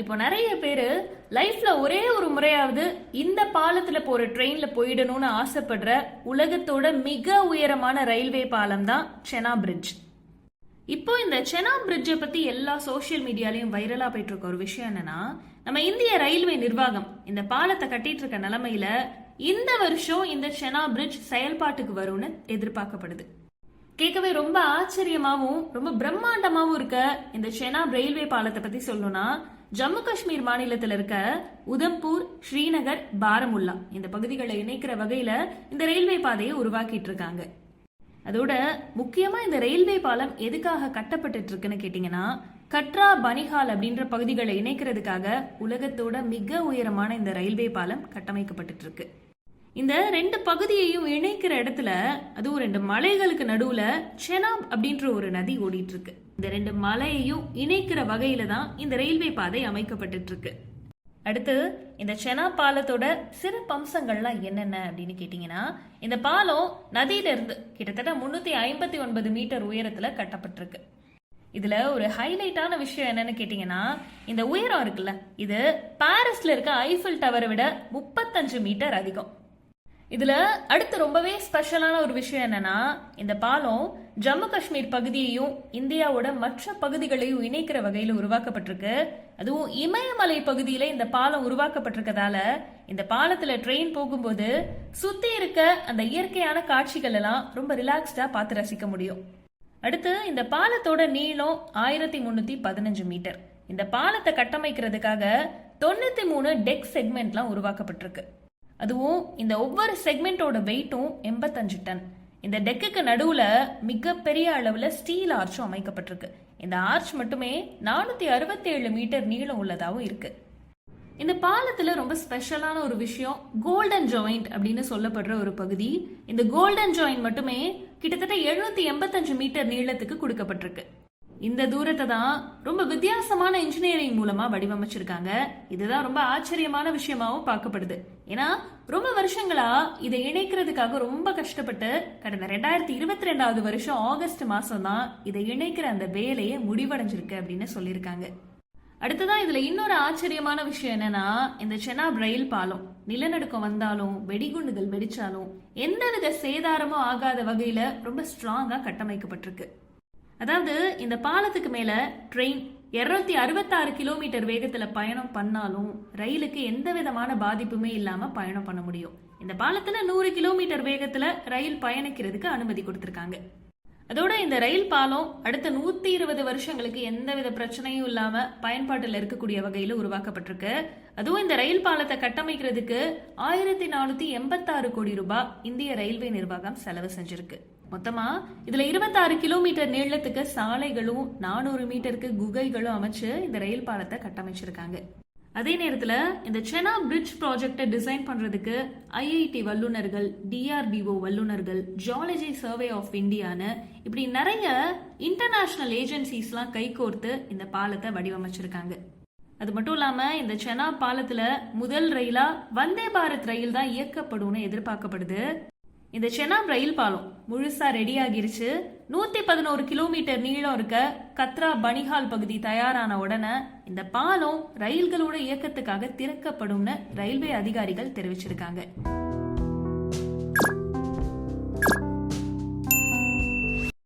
இப்போ நிறைய பேர் லைஃப்ல ஒரே ஒரு முறையாவது இந்த பாலத்துல போற ட்ரெயின்ல போயிடணும்னு ஆசைப்படுற உலகத்தோட மிக உயரமான ரயில்வே பாலம் தான் செனா பிரிட்ஜ் இப்போ இந்த செனா பிரிட்ஜை பத்தி எல்லா சோஷியல் மீடியாலையும் வைரலா போயிட்டு இருக்க ஒரு விஷயம் என்னன்னா நம்ம இந்திய ரயில்வே நிர்வாகம் இந்த பாலத்தை கட்டிட்டு இருக்க நிலைமையில இந்த வருஷம் இந்த செனா பிரிட்ஜ் செயல்பாட்டுக்கு வரும்னு எதிர்பார்க்கப்படுது. கேட்கவே ரொம்ப ஆச்சரியமாவும் ரொம்ப பிரம்மாண்டமாவும் இருக்க இந்த செனாப் ரயில்வே பாலத்தை பத்தி சொல்லணும்னா ஜம்மு காஷ்மீர் மாநிலத்தில் இருக்க உதம்பூர் ஸ்ரீநகர் பாரமுல்லா இந்த பகுதிகளை இணைக்கிற வகையில இந்த ரயில்வே பாதையை உருவாக்கிட்டு இருக்காங்க. அதோட முக்கியமா இந்த ரயில்வே பாலம் எதுக்காக கட்டப்பட்டு இருக்குன்னு கேட்டீங்கன்னா கட்ரா பனிஹால் அப்படின்ற பகுதிகளை இணைக்கிறதுக்காக உலகத்தோட மிக உயரமான இந்த ரயில்வே பாலம் கட்டமைக்கப்பட்டு இருக்கு. இந்த ரெண்டு பகுதியையும் இணைக்கிற இடத்துல அதுவும் ரெண்டு மலைகளுக்கு நடுவுல செனாப் அப்படின்ற ஒரு நதி ஓடிட்டு இருக்கு இந்த ரெண்டு மலையையும் இணைக்கிற வகையில தான் இந்த ரயில்வே பாதை அமைக்கப்பட்டு இருக்கு அடுத்து இந்த செனா பாலத்தோட சிறப்பு அம்சங்கள்லாம் என்னென்ன அப்படின்னு கேட்டிங்கன்னா இந்த பாலம் நதியில இருந்து கிட்டத்தட்ட முன்னூத்தி ஐம்பத்தி ஒன்பது மீட்டர் உயரத்துல கட்டப்பட்டிருக்கு. இதுல ஒரு ஹைலைட்டான விஷயம் என்னன்னு கேட்டிங்கன்னா இந்த உயரம் இருக்குல்ல இது பாரிஸ்ல இருக்க ஐஃபில் டவரை விட முப்பத்தஞ்சு மீட்டர் அதிகம். இதுல அடுத்து ரொம்பவே ஸ்பெஷலான ஒரு விஷயம் என்னன்னா இந்த பாலம் ஜம்மு காஷ்மீர் பகுதியையும் இந்தியாவோட மற்ற பகுதிகளையும் இணைக்கிற வகையில் உருவாக்கப்பட்டிருக்கு. அதுவும் இமயமலை பகுதியில இந்த பாலம் உருவாக்கப்பட்டிருக்கதால இந்த பாலத்துல ட்ரெயின் போகும்போது சுத்தி இருக்க அந்த இயற்கையான காட்சிகள் எல்லாம் ரொம்ப ரிலாக்ஸ்டா பார்த்து ரசிக்க முடியும். அடுத்து இந்த பாலத்தோட நீளம் ஆயிரத்தி முன்னூத்தி பதினஞ்சு மீட்டர். இந்த பாலத்தை கட்டமைக்கிறதுக்காக தொண்ணூத்தி மூணு டெக் செக்மெண்ட்லாம் உருவாக்கப்பட்டிருக்கு. அதுவும் இந்த ஒவ்வொரு செக்மெண்ட்டோட வெயிட்டும் எண்பத்தஞ்சு டன். இந்த டெக்குக்கு நடுவில் மிகப்பெரிய அளவில் ஸ்டீல் ஆர்ச்சும் அமைக்கப்பட்டிருக்கு. இந்த ஆர்ச் மட்டுமே நானூற்றி அறுபத்தி ஏழு மீட்டர் நீளம் உள்ளதாகவும் இருக்கு. இந்த பாலத்தில் ரொம்ப ஸ்பெஷலான ஒரு விஷயம் கோல்டன் ஜாயிண்ட் அப்படின்னு சொல்லப்படுற ஒரு பகுதி. இந்த கோல்டன் ஜாயிண்ட் மட்டுமே கிட்டத்தட்ட எழுநூத்தி எண்பத்தஞ்சு மீட்டர் நீளத்துக்கு கொடுக்கப்பட்டிருக்கு. இந்த தூரத்தை தான் ரொம்ப வித்தியாசமான இன்ஜினியரிங் மூலமா வடிவமைச்சிருக்காங்க. இதுதான் ரொம்ப ஆச்சரியமான விஷயமாவும் பார்க்கப்படுது. ஏன்னா ரொம்ப வருஷங்களா இதை இணைக்கிறதுக்காக ரொம்ப கஷ்டப்பட்டு கடந்த ரெண்டாயிரத்தி இருபத்தி ரெண்டாவது வருஷம் ஆகஸ்ட் மாசம் தான் இதை இணைக்கிற அந்த வேலையை முடிவடைஞ்சிருக்கு அப்படின்னு சொல்லியிருக்காங்க. அடுத்ததான் இதுல இன்னொரு ஆச்சரியமான விஷயம் என்னன்னா இந்த செனாப் ரயில் பாலம். நிலநடுக்கம் வந்தாலும் வெடிகுண்டுகள் வெடிச்சாலும் எந்தவித சேதாரமும் ஆகாத வகையில ரொம்ப ஸ்ட்ராங்கா கட்டமைக்கப்பட்டிருக்கு. அதாவது இந்த பாலத்துக்கு மேல ட்ரெயின் இருநூத்தி அறுபத்தாறு கிலோமீட்டர் வேகத்துல பயணம் பண்ணாலும் ரயிலுக்கு எந்த விதமான பாதிப்புமே இல்லாம பயணம் பண்ண முடியும். இந்த பாலத்துல நூறு கிலோமீட்டர் வேகத்துல ரயில் பயணிக்கிறதுக்கு அனுமதி கொடுத்திருக்காங்க. அதோட இந்த ரயில் பாலம் அடுத்த நூத்தி இருபது வருஷங்களுக்கு எந்தவித பிரச்சனையும் இல்லாம பயன்பாட்டில் இருக்கக்கூடிய வகையில உருவாக்கப்பட்டிருக்கு. அதுவும் இந்த ரயில் பாலத்தை கட்டமைக்கிறதுக்கு ஆயிரத்தி நானூத்தி எண்பத்தாறு கோடி ரூபாய் இந்திய ரயில்வே நிர்வாகம் செலவு செஞ்சிருக்கு. மொத்தமா இதுல இருபத்தாறு கிலோமீட்டர் நீளத்துக்கு சாலைகளும் நானூறு மீட்டருக்கு குகைகளும் அமைச்சு இந்த ரயில் பாலத்தை கட்டமைச்சிருக்காங்க. அதே நேரத்துல இந்த செனா பிரிட்ஜ் ப்ராஜெக்டை டிசைன் பண்றதுக்கு ஐஐடி வல்லுநர்கள் டிஆர்டிஓ வல்லுநர்கள் ஜியாலஜி சர்வே ஆஃப் இந்தியான்னு இப்படி நிறைய இன்டர்நேஷனல் ஏஜென்சிஸ்லாம் கைகோர்த்து இந்த பாலத்தை வடிவமைச்சிருக்காங்க. அது மட்டும் இல்லாம இந்த செனா பாலத்துல முதல் ரயிலா வந்தே பாரத் ரயில் தான் இயக்கப்படும்னு எதிர்பார்க்கப்படுது. இந்த செனாப் ரயில் பாலம் முழுசா ரெடி ஆகிருச்சு. நூத்தி பதினோரு கிலோமீட்டர் நீளம் இருக்க கத்ரா பனிஹால் பகுதி தயாரான உடனே இந்த பாலம் ரயில்களோட இயக்கத்துக்காக திறக்கப்படும்னு ரயில்வே அதிகாரிகள் தெரிவிச்சிருக்காங்க.